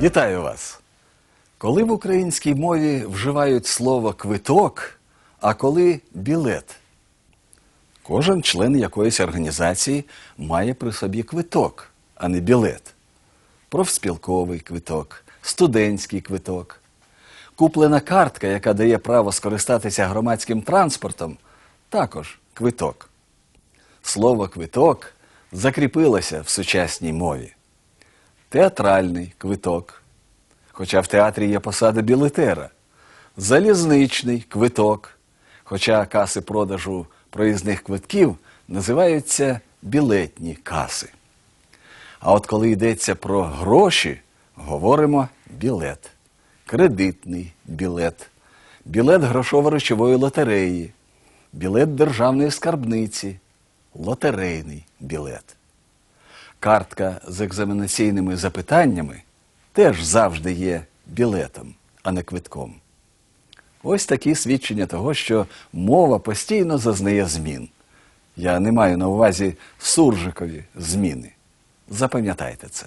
Вітаю вас! Коли в українській мові вживають слово квиток, а коли білет? Кожен член якоїсь організації має при собі квиток, а не білет. Профспілковий квиток, студентський квиток. Куплена картка, яка дає право скористатися громадським транспортом, також квиток. Слово квиток закріпилося в сучасній мові. Театральний квиток, хоча в театрі є посада білетера, залізничний квиток, хоча каси продажу проїзних квитків називаються білетні каси. А от коли йдеться про гроші, говоримо білет, кредитний білет, білет грошово-речової лотереї, білет державної скарбниці, лотерейний білет. Картка з екзаменаційними запитаннями теж завжди є білетом, а не квитком. Ось такі свідчення того, що мова постійно зазнає змін. Я не маю на увазі суржикові зміни. Запам'ятайте це.